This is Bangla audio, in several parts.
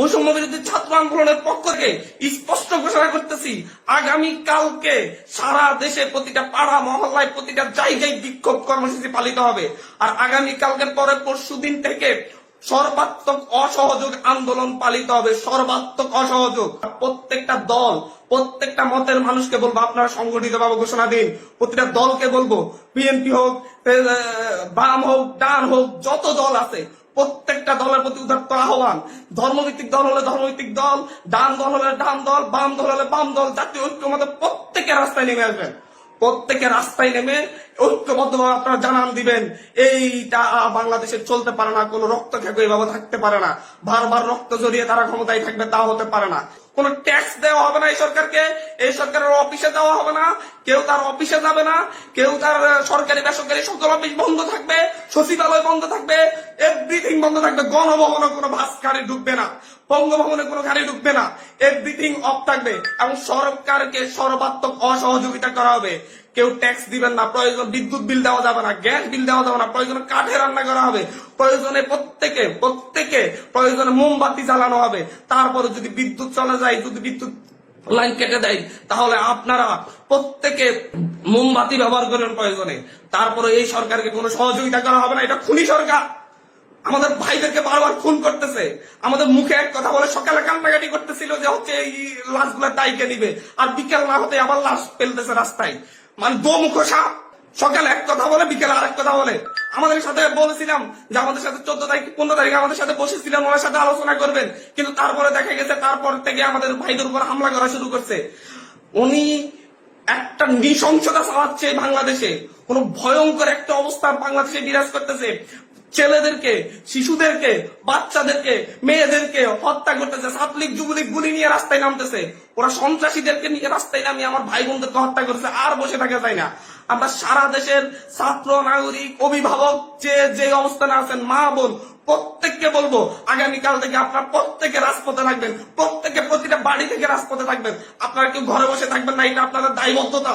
বৈষম্য বিরোধী ছাত্র আন্দোলনের পক্ষ থেকে স্পষ্ট ঘোষণা করতেছি আগামী কালকে সারা দেশে প্রতিটা পাড়া মহল্লায় প্রতিটা জায়গায় বিক্ষোভ কর্মসূচি পালিত হবে। আর আগামী কালকের পরে পরশু দিন থেকে সর্বাত্মক অসহযোগ আন্দোলন পালিত হবে, সর্বাত্মক অসহযোগ। প্রত্যেকটা দল, প্রত্যেকটা মতের মানুষকে বলব, আপনারা সংগঠিত ভাবে ঘোষণা দিন। প্রতিটা দলকে বলব, বিএনপি হোক বাম হোক, ডান হোক, যত দল আছে প্রত্যেকটা দলের প্রতি উদাত্ত আহ্বান। ধর্মভিত্তিক দল হলে ধর্মভিত্তিক দল, ডান দল হলে ডান দল, বাম দল হলে বাম দল, জাতীয় ঐক্যমতে প্রত্যেকে রাস্তায় নেমে আসবেন। প্রত্যেকে রাস্তায় নেমে ঐক্যবদ্ধভাবে আপনারা জানান দিবেন, এইটা বাংলাদেশে চলতে পারে না, কোনো রক্ত খেকো এইভাবে থাকতে পারে না। বারবার রক্ত জড়িয়ে তারা ক্ষমতায় থাকবে, তা হতে পারে না। কোন ট্যাক্স দেওয়া হবে না এই সরকারকে, এই সরকারের অফিসে দেওয়া হবে না। কেউ তার অফিসে যাবে না, কেউ তার সরকারি, বেসরকারি সকল অফিস বন্ধ থাকবে, সচিবালয় বন্ধ থাকবে এভরিথিং বন্ধ থাকবে। গণভবনে কোনো ভাস গাড়ি ঢুকবে না, বঙ্গভবনে কোনো গাড়ি ঢুকবে না এভরিথিং অফ থাকবে এবং সরকারকে সর্বাত্মক অসহযোগিতা করা হবে। কেউ ট্যাক্স দিবেন না, প্রয়োজন বিদ্যুৎ বিল দেওয়া যাবে না গ্যাস বিল দেওয়া যাবে না, প্রয়োজনে কাঠে রান্না করা হবে, প্রয়োজনে প্রত্যেকে প্রত্যেকে প্রয়োজনে মোমবাতি চালানো হবে। তারপরে যদি বিদ্যুৎ চলে যায়, যদি বিদ্যুৎ লাইন কেটে দেয়, তাহলে আপনারা প্রত্যেকে মোমবাতি ব্যবহার করেন প্রয়োজনে। তারপরে এই সরকারকে কোনো সহযোগিতা করা হবে না, এটা খুনি সরকার। আমাদের ভাইদেরকে বারবার খুন করতেছে। আমাদের মুখে এক কথা বলে সকালে কান্নাকাটি করতেছিল যে হচ্ছে এই লাশগুলো দায়কে নিবে আর বিকেল না হতে আবার লাশ ফেলতেছে রাস্তায়। মানে দোমুখ সাপ সকালে এক কথা বলে, বিকেলে আরেক কথা বলে। আমাদের সাথে বলেছিলাম যে আমাদের সাথে চোদ্দ তারিখ, পনেরো তারিখে আমাদের সাথে বসেছিলাম ওনার সাথে আলোচনা করবেন। কিন্তু তারপরে দেখা গেছে তারপর থেকে আমাদের ভাইদের উপর হামলা করা শুরু করছে। উনি একটা নৃশংসতা চালাচ্ছে বাংলাদেশে। কোন ভয়ঙ্কর একটা অবস্থা বাংলাদেশে বিরাজ করতেছে। ছেলেদেরকে, শিশুদেরকে, বাচ্চাদেরকে, মেয়েদেরকে হত্যা করতেছে, ছাত্রলীগ, যুবলীগ গুলি নিয়ে রাস্তায় নামতেছে। ওরা সন্ত্রাসীদেরকে নিয়ে রাস্তায় নামিয়ে আমার ভাই বোনদেরকে হত্যা করছে, আর বসে থাকা যায় না। আমরা সারা দেশের ছাত্র, নাগরিক, অভিভাবক, যে যে অবস্থানে আছেন, মা, বোন, প্রত্যেককে বলব, আগামীকাল থেকে আপনারা প্রত্যেকে রাজপথে থাকবেন, প্রত্যেকে প্রতিটা বাড়ি থেকে রাজপথে থাকবেন। আপনারা কেউ ঘরে বসে থাকবেন না, এটা আপনাদের দায়বদ্ধতা।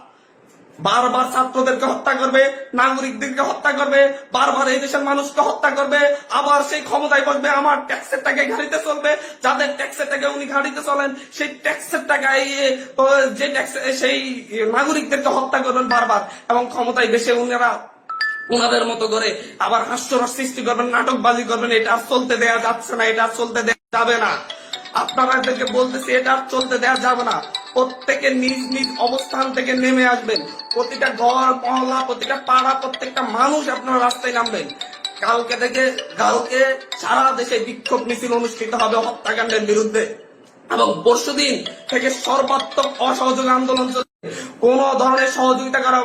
বারবার ছাত্রদেরকে হত্যা করবে, নাগরিকদেরকে হত্যা করবে, বারবার এই দেশের মানুষকে হত্যা করবে, আবার সেই ক্ষমতায় বসবে, আমার ট্যাক্সের টাকায় গাড়িতে চলবে, যাদের ট্যাক্সের টাকায় উনি গাড়িতে চলেন, সেই ট্যাক্সের টাকায় যে ট্যাক্স, সেই নাগরিকদেরকে হত্যা করবেন বারবার, এবং ক্ষমতায় বেশে উনারা উনাদের মতো করে আবার হাস্যরস সৃষ্টি করবেন, নাটকবাজি করবেন, এটা আর চলতে দেয়া যাচ্ছে না, এটা আর চলতে দেয়া যাবে না। আপনারা এদেরকে বলতেছি, এটা আর চলতে দেয়া যাবে না। প্রত্যেকে নিজ নিজ অবস্থান থেকে নেমে আসবেন। প্রতিটা ঘর মহল্লা প্রতিটা পাড়া, প্রত্যেকটা মানুষ আপনার রাস্তায় নামবেন। কালকে থেকে, কালকে সারা দেশে বিক্ষোভ মিছিল অনুষ্ঠিত হবে হত্যাকাণ্ডের বিরুদ্ধে। এবং পরশুদিন থেকে সর্বাত্মক অসহযোগ আন্দোলন চলবে। কোন ধরনের সহযোগিতা করা।